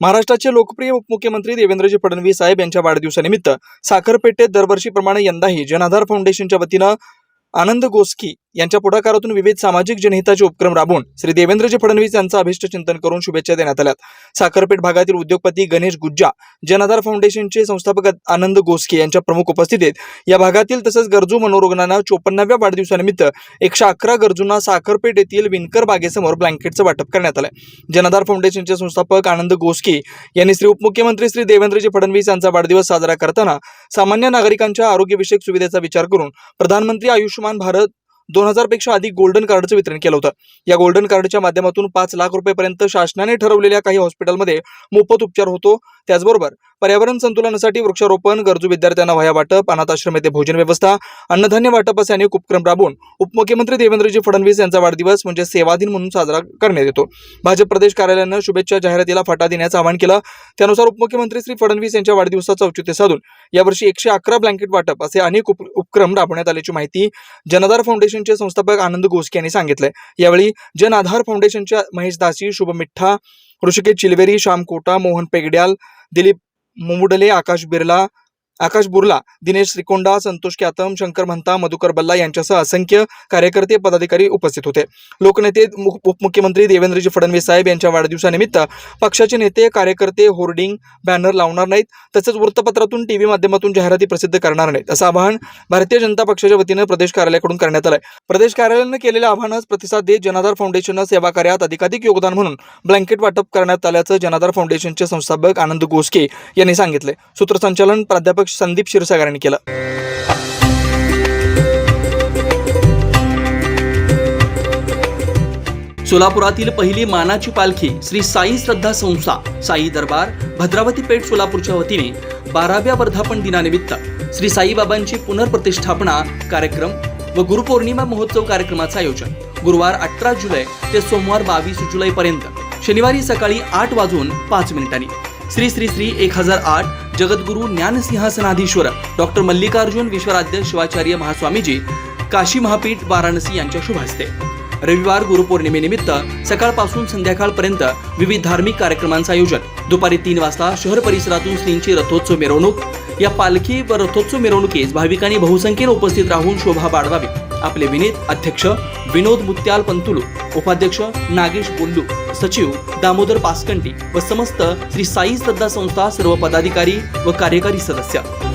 महाराष्ट्राचे लोकप्रिय उपमुख्यमंत्री देवेंद्रजी फडणवीस साहेब यांच्या वाढदिवसानिमित्त साखरपेठेत दरवर्षीप्रमाणे यंदाही जनाधार फाउंडेशनच्या वतीनं आनंद गोस्की यांच्या पुढाकारातून विविध सामाजिक जनहिताचे उपक्रम राबवून श्री देवेंद्रजी फडणवीस यांचं अभिष्ट चिंतन करून शुभेच्छा देण्यात आल्यात. साखरपेठ भागातील उद्योगपती गणेश गुज्जा जनाधार फाउंडेशनचे संस्थापक आनंद गोसके यांच्या प्रमुख उपस्थितीत या भागातील तसंच गरजू मनोरुग्णांना चोपन्नाव्या वाढदिवसानिमित्त एकशे अकरा गरजूंना साखरपेठ येथील विणकर बागेसमोर ब्लँकेटचं वाटप करण्यात आलं जनाधार फाउंडेशनचे संस्थापक आनंद गोसके यांनी श्री उपमुख्यमंत्री श्री देवेंद्रजी फडणवीस यांचा वाढदिवस साजरा करताना सामान्य नागरिकांच्या आरोग्यविषयक सुविधेचा विचार करून प्रधानमंत्री आयुष्यमान भारत दोन हजारपेक्षा अधिक गोल्डन कार्डचं वितरण केलं होतं. या गोल्डन कार्डच्या माध्यमातून पाच लाख रुपयेपर्यंत शासनाने ठरवलेल्या काही हॉस्पिटलमध्ये मोफत उपचार होतो. त्याचबरोबर पर्यावरण संतुलनासाठी वृक्षारोपण गरजू विद्यार्थ्यांना वह्या वाटप अनाथाश्रम येथे भोजन व्यवस्था अन्नधान्य वाटप असे अनेक उपक्रम राबवून उपमुख्यमंत्री देवेंद्रजी फडणवीस यांचा वाढदिवस म्हणजे सेवा दिन म्हणून साजरा करण्यात येतो. भाजप प्रदेश कार्यालयानं शुभेच्छा जाहिरातीला फाटा देण्याचं आवाहन केलं. त्यानुसार उपमुख्यमंत्री श्री फडणवीस यांच्या वाढदिवसाचं औचित्य साधून यावर्षी एकशे अकरा ब्लँकेट वाटप असे अनेक उपक्रम राबवण्यात आल्याची माहिती जनआधार फाउंडेशनचे संस्थापक आनंद गोस्के यांनी सांगितलंय. यावेळी जन आधार फाउंडेशनच्या महेश दासी शुभ मिठ्ठा ऋषिकेश चिलवेरी श्याम कोटा मोहन पेगड्याल दिलीप मुमुडले आकाश बिर्ला आकाश बुर्ला दिनेश श्रीकोंडा संतोष क्यातम शंकर महंता मधुकर बल्ला यांच्यासह असंख्य कार्यकर्ते पदाधिकारी उपस्थित होते. लोकनेते उपमुख्यमंत्री देवेंद्रजी फडणवीस साहेब यांच्या वाढदिवसानिमित्त पक्षाचे नेते कार्यकर्ते होर्डिंग बॅनर लावणार नाहीत तसंच वृत्तपत्रातून टीव्ही माध्यमातून जाहिराती प्रसिद्ध करणार नाहीत असं आवाहन भारतीय जनता पक्षाच्या वतीनं प्रदेश कार्यालयाकडून करण्यात आलंय. प्रदेश कार्यालयानं केलेल्या आव्हानच प्रतिसाद देत जनाधार फाउंडेशननं सेवा कार्यात अधिकाधिक योगदान म्हणून ब्लँकेट वाटप करण्यात आल्याचं जनाधार फाउंडेशनचे संस्थापक आनंद गोसके यांनी सांगितले सूत्रसंचालन प्राध्यापक संदीप क्षीरसागर यांनी केलं. सोलापुरातील पहिली मानाची पालखी श्री साई श्रद्धा संस्था साई दरबार भद्रावती पेठ सोलापूरच्या वतीने बाराव्या वर्धापन दिनानिमित्त श्री साईबाबांची पुनर्प्रतिष्ठापना कार्यक्रम व गुरुपौर्णिमा महोत्सव कार्यक्रमाचं आयोजन गुरुवार अठरा जुलै ते सोमवार बावीस जुलै पर्यंत शनिवारी सकाळी आठ वाजून पाच मिनिटांनी. श्री श्री श्री एक हजार आठ जगद्गुरु ज्ञानसिंहासनाधीश्वर डॉक्टर मल्लिकार्जुन विश्वराध्य शिवाचार्य महास्वामीजी काशी महापीठ वाराणसी यांच्या शुभ हस्ते. रविवार गुरुपौर्णिमेनिमित्त सकाळपासून संध्याकाळपर्यंत विविध धार्मिक कार्यक्रमांचं आयोजन. दुपारी तीन वाजता शहर परिसरातून श्रींची रथोत्सव मिरवणूक. या पालखी व रथोत्सव मिरवणुकीस भाविकांनी बहुसंख्येने उपस्थित राहून शोभा वाढवावी आपले विनीत अध्यक्ष विनोद मुत्याल पंतुलू. उपाध्यक्ष नागेश बोल्लू सचिव दामोदर पासकंटी व समस्त श्री साई श्रद्धा संस्था सर्व पदाधिकारी व कार्यकारी सदस्य.